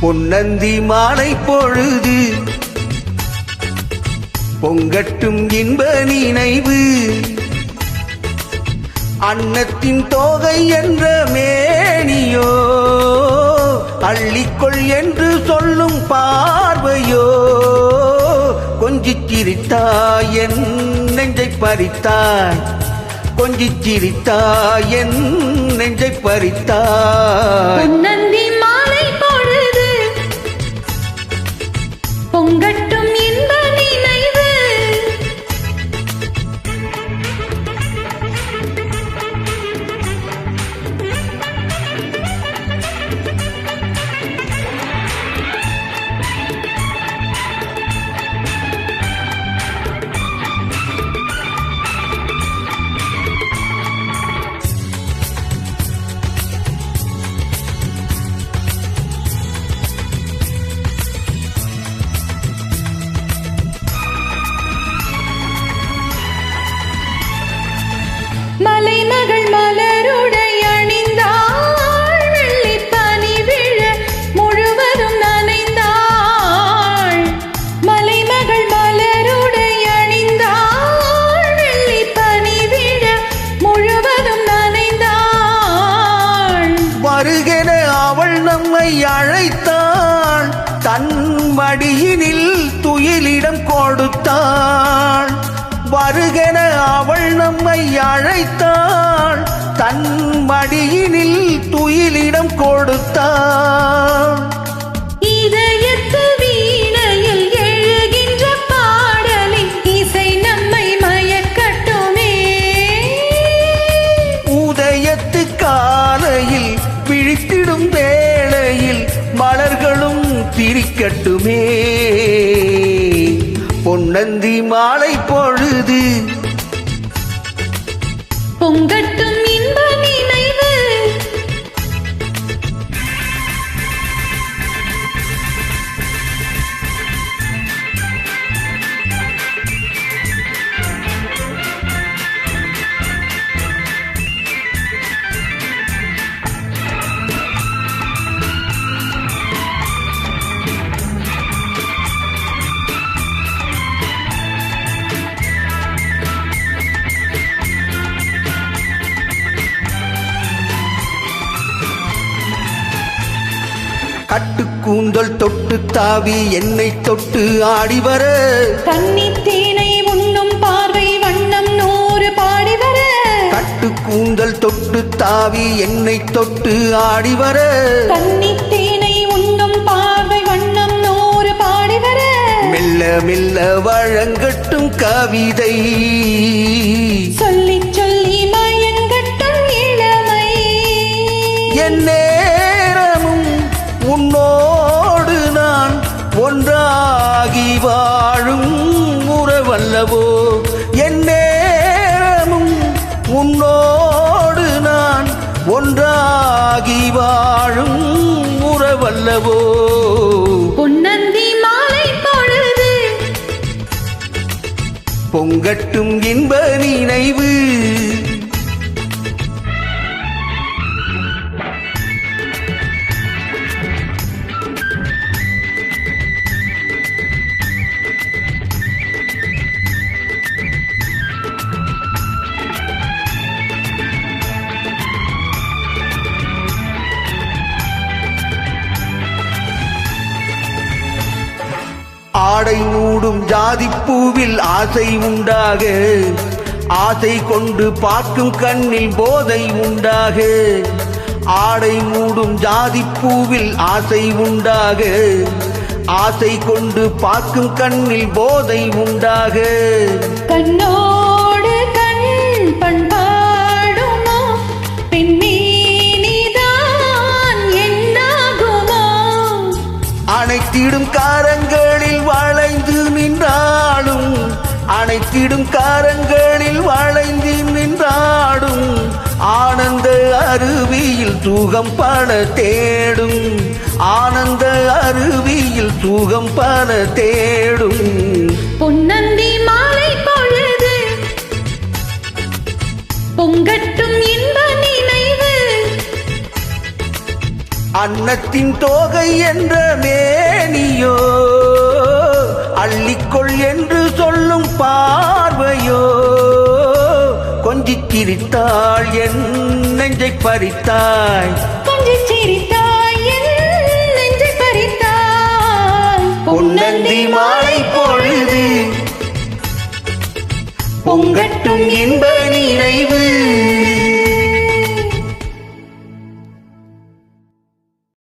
பொன்னந்தி மாலை பொழுது பொங்கட்டும் இன்ப நினைவு. அன்னத்தின் தோகை என்ற மேனியோ அள்ளிக்கொள் என்று சொல்லும் பார்வையோ கொஞ்சிச் சிரித்தாய் என் நெஞ்சை பறித்தாய் கொஞ்சிச் சிரித்தாய் என் நெஞ்சை பறித்தாய். மடியினில் துயிலிடம் கொடுத்தாள். வருகன அவள் நம்மை அழைத்தாள். தன் மடியினில் துயிலிடம் கொடுத்தாள். திரிக்கட்டுமே பொன்னந்தி மாலை பொழுது கட்டு கூந்தல் தொட்டு தாவி என்னை தொட்டு ஆடி வர. கன்னித் தேனை உண்ணும் பார்வை வண்ணம் நூறு பாடி வர. கட்டு கூந்தல் தொட்டு தாவி என்னை தொட்டு ஆடி வர. கன்னித் தேனை உண்ணும் பார்வை வண்ணம் நூறு பாடி வர. மெல்ல மெல்ல வழங்கட்டும் கவிதை. ஒன்றாகி வாழும் உறவல்லவோ? பொன்னந்தி மாலை பொழுது பொங்கட்டும் இன்ப நினைவு. ஆடை மூடும் ஜாதிப்பூவில் ஆசை உண்டாக. ஆசை கொண்டு பார்க்கும் கண்ணில் போதை உண்டாக. ஆடை மூடும் ஜாதிப்பூவில் ஆசை உண்டாக. ஆசை கொண்டு பார்க்கும் கண்ணில் போதை உண்டாக. கண்ணோ அனைத்திடும் காரங்களில் வளைந்து நின்றாடும். ஆனந்த அருவியில் தூகம் பல தேடும். ஆனந்த அருவியில் தூகம் பல தேடும். பொன்னந்தி மாலை பொழுது பொங்கட்டும் இன்ப நினைவு. அன்னத்தின் தோகை என்ற மேனியோ பார்வையோ? கொஞ்சி சிரித்தாள் என் நெஞ்சை பறித்தாய். கொஞ்சி சிரித்தாய் என் நெஞ்சை பறித்தாய். பொன்னந்தி மாலை பொழுது பொங்கட்டும் இன்ப நினைவு.